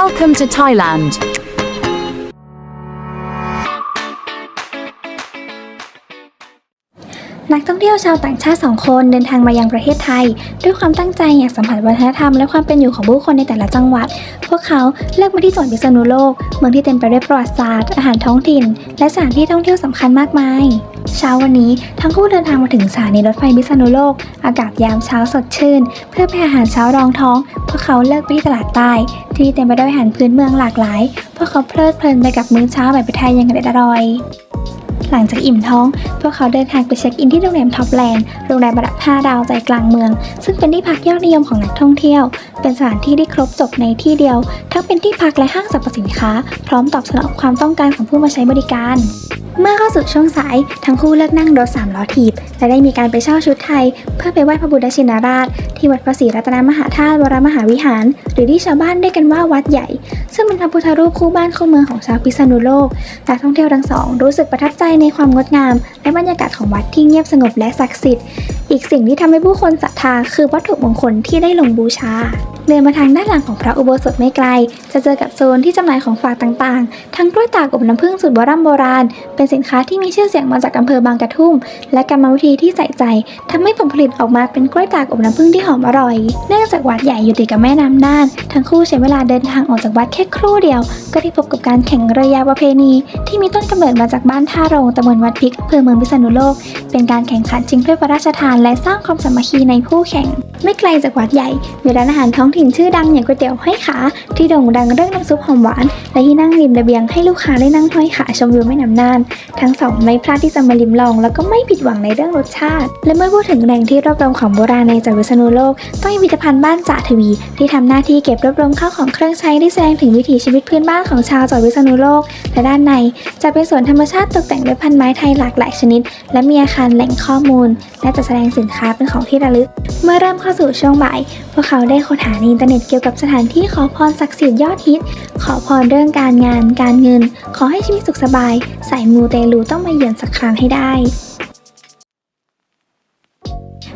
Welcome to Thailand. นักท่องเที่ยวชาวต่างชาติสองคนเดินทางมายังประเทศไทย ด้วยความตั้งใจอยากสัมผัสวัฒนธรรมและความเป็นอยู่ของผู้คนในแต่ละจังหวัด พวกเขาเลือกมาที่จังหวัดพิษณุโลก เมืองที่เต็มไปด้วยประวัติศาสตร์ อาหารท้องถิ่น และสถานที่ท่องเที่ยวสำคัญมากมาย เช้าวันนี้ทั้งคู่เดินทางมาถึงสถานีรถไฟพิษณุโลก อากาศยามเช้าสดชื่น เพื่อไปอาหารเช้ารองท้องพวกเขาเลือกไปที่ตลาดใต้ ที่เต็มไปด้วยอาหารพื้นเมืองหลากหลายพวกเขาเพลิดเพลินไปกับมื้อเช้าแบบไทยอยังอร่อยหลังจากอิ่มท้อง พวกเขาเดินทางไปเช็คอินที่โรงแรมท็อปแลนด์ โรงแรมระดับ5ดาวใจกลางเมือง ซึ่งเป็นที่พักยอดนิยมของนักท่องเที่ยว เป็นสถานที่ที่ครบจบในที่เดียว ทั้งเป็นที่พักและห้างสรรพสินค้า พร้อมตอบสนองความต้องการของผู้มาใช้บริการ เมื่อเข้าสู่ช่วงสายทั้งคู่เลือกนั่งรถสามล้อถีบ และได้มีการไปเช่าชุดไทย เพื่อไปไหว้พระบุตรชินราช ที่วัดพระศรีรัตนมหาธาตุวรมหาวิหาร หรือที่ชาวบ้านเรียกกันว่าวัดใหญ่ ซึ่งเป็นพระพุทธรูปคู่บ้านคู่เมืองของชาวพิษณุโลกนักท่องเที่ยวทั้งสองรู้สึกประทับใจในความงดงาม และบรรยากาศของวัดที่เงียบสงบและศักดิ์สิทธิ์อีกสิ่งที่ทำให้ผู้คนศรัทธาคือวัตถุมงคลที่ได้ลงบูชาเดินมาทางด้านหลังของพระอุโบสถไม่ไกล จะเจอกับโซนที่จำหน่ายของฝากต่างๆ ทั้งกล้วยตากอบน้ำผึ้งสูตรโบราณโบราณเป็นสินค้าที่มีชื่อเสียงมาจากอำเภอบางกระทุ่ม และกรรมวิธีที่ใส่ใจทำให้ผลผลิตออกมาเป็นกล้วยตากอบน้ำผึ้งที่หอมอร่อย เนื่องจากวัดใหญ่อยู่ติดกับแม่น้ำน่าน ทั้งคู่ใช้เวลาเดินทางออกจากวัดแค่ครู่เดียว ก็ได้พบกับการแข่งเรือยาวประเพณี ที่มีต้นกำเนิดมาจากบ้านท่าโรงตำบลวัดพิกอำเภอเมืองพิษณุโลก เป็นการแข่งขันชิงถ้วยพระราชทาน และสร้างความสามัคคีในผู้แข่ง ไม่ไกลจากวัดใหญ่มีร้านอาหารท้องถิ่นชื่อดังอย่างก๋วยเตี๋ยวห้อยขาที่โด่งดังเรื่องน้ำซุปหอมหวาน และที่นั่งริมระเบียงให้ลูกค้าได้นั่งห้อยขาชมวิวแม่น้ำน่านทั้งสองไม่พลาดที่จะมาลิมลอง แล้วก็ไม่ผิดหวังในเรื่องรสชาติ และเมื่อพูดถึงแหล่งที่รวบรวมของโบราณในจังหวัดพิษณุโลกต้องมีพิพิธภัณฑ์บ้านจ่าทวี ที่ทำหน้าที่เก็บรวบรวมข้าวของเครื่องใช้ที่แสดงถึงวิถีชีวิตพื้นบ้านของชาวจังหวัดพิษณุโลก และด้านในจะเป็นสวนธรรมชาติตกแต่งด้วยพันไม้ไทยหลากหลายชนิด และมีอาคารแหล่งข้อมูล และจัดแสดงสินค้าเป็นของที่ระลึก เมื่อเริ่มเข้าสู่ช่วงบ่าย พวกเขาได้ค้นหาในอินเทอร์เน็ตเกี่ยวกับสถานที่ขอพรศักดิ์สิทธิ์ยอดฮิต ขอพรเรื่องการงาน การเงิน ขอให้ชีวิตสุขสบาย สายมูเตลูต้องมาเยือนสักครั้งให้ได้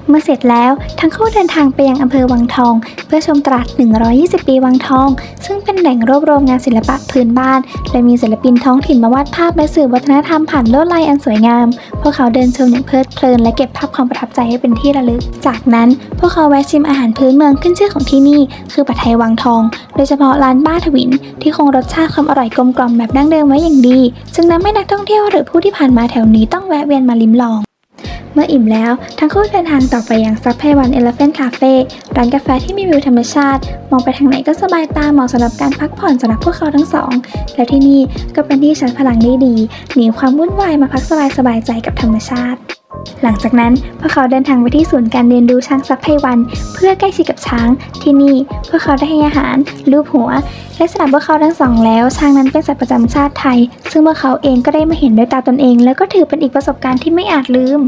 เมื่อเสร็จแล้วทั้งคู่เดินทางไปยังอำเภอวังทอง เพื่อชมตลาด 120 ปีวังทอง ซึ่งเป็นแหล่งรวบรวมงานศิลปะพื้นบ้านและมีศิลปินท้องถิ่นมาวาดภาพและสื่อวัฒนธรรมผ่านลวดลายอันสวยงาม พวกเขาเดินชมอย่างเพลิดเพลินและเก็บภาพความประทับใจให้เป็นที่ระลึก จากนั้นพวกเขาแวะชิมอาหารพื้นเมืองขึ้นชื่อของที่นี่ คือผัดไทยวังทอง โดยเฉพาะร้านบ้าทวิน ที่คงรสชาติความอร่อยกลมกล่อมแบบดั้งเดิมไว้อย่างดี จึงทำให้นักท่องเที่ยวหรือผู้ที่ผ่านมาแถวนี้ต้องแวะเวียนมาลิ้มลอง เมื่ออิ่มแล้ว ทั้งคู่เดินทางต่อไปอยังซับไพวันเอลเฟนคาเฟ่ร้านกาแฟที่มีวิวธรรมชาติ มองไปทางไหนก็สบายตาเหมาะสำหรับการพักผ่อนสำหรับพวกเขาทั้งสอง และที่นี่ก็เป็นที่ชาร์จพลังได้ดีหนีความวุ่นวายมาพักสบายสบายใจกับธรรมชาติ หลังจากนั้นพวกเขาเดินทางไปที่ศูนย์การเรียนรู้ช้างซับไพวัน เพื่อใกล้ชิดกับช้างที่นี่พวกเขาได้ให้อาหารลูบหัว และสำหรับพวกเขาทั้งสองแล้ว ช้างนั้นเป็นสัตว์ประจำชาติไทย ซึ่งพวกเขาเองก็ได้มาเห็นด้วยตาตนเอง แล้วก็ถือเป็นอีกประสบการณ์ที่ไม่อาจลืม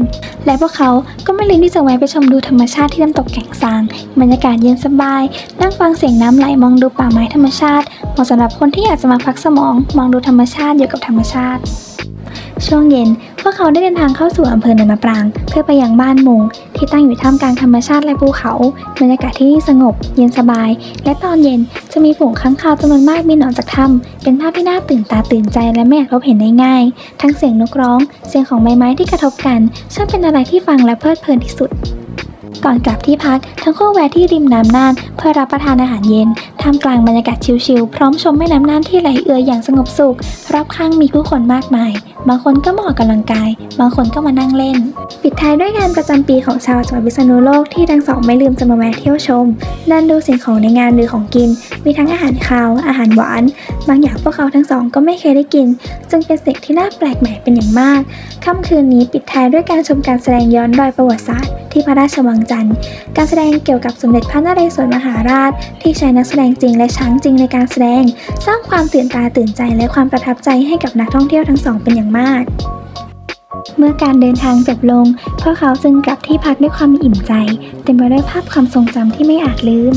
และพวกเขาก็ไม่ลืมที่จะแวะไปชมดูธรรมชาติที่น้ำตกแก่งซางบรรยากาศเย็นสบาย นั่งฟังเสียงน้ำไหลมองดูป่าไม้ธรรมชาติเหมาะสำหรับคนที่อยากจะมาพักสมอง มองดูธรรมชาติอยู่กับธรรมชาติ ช่วงเย็น พวกเขาได้เดินทางเข้าสู่อำเภอเนินมะปราง เพื่อไปยังบ้านมุง ที่ตั้งอยู่ท่ามกลางธรรมชาติและภูเขาบรรยากาศที่นี่สงบ เย็นสบาย และตอนเย็นจะมีฝูงค้างคาวจำนวนมากบินออกจากถ้ำเป็นภาพที่น่าตื่นตาตื่นใจและไม่อาจพบเห็นได้ง่าย ทั้งเสียงนกร้อง เสียงของใบไม้ที่กระทบกันช่างเป็นอะไรที่ฟังและเพลิดเพลินที่สุด ก่อนกลับที่พัก ทั้งคู่แวะที่ริมน้ำน่านเพื่อรับประทานอาหารเย็นท่ามกลางบรรยากาศชิลๆพร้อมชมแม่น้ำน่านที่ไหลเอือยอย่างสงบสุขรอบข้างมีผู้คนมากมาย บางคนก็มาออกกำลังกาย บางคนก็มานั่งเล่น ปิดท้ายด้วยงานประจำปีของชาวจังหวัดพิษณุโลกที่ทั้งสองไม่ลืมจะมาแวะเที่ยวชมเดินดูสิ่งของในงานหรือของกิน มีทั้งอาหารคาว อาหารหวาน บางอย่างพวกเขาทั้งสองก็ไม่เคยได้กิน จึงเป็นสิ่งที่น่าแปลกใหม่เป็นอย่างมากค่ำคืนนี้ปิดท้ายด้วยการชมการแสดงย้อนรอยประวัติศาสตร์ ที่พระราชวังจันทร์ การแสดงเกี่ยวกับสมเด็จพระนเรศวรมหาราช ที่ใช้นักแสดงจริงและช้างจริงในการแสดง สร้างความตื่นตาตื่นใจและความประทับใจให้กับนักท่องเที่ยวทั้งสองเป็นอย่างมากเมื่อการเดินทางจบลง พวกเขาจึงกลับที่พักด้วยความอิ่มใจ เต็มไปด้วยภาพความทรงจำที่ไม่อาจลืม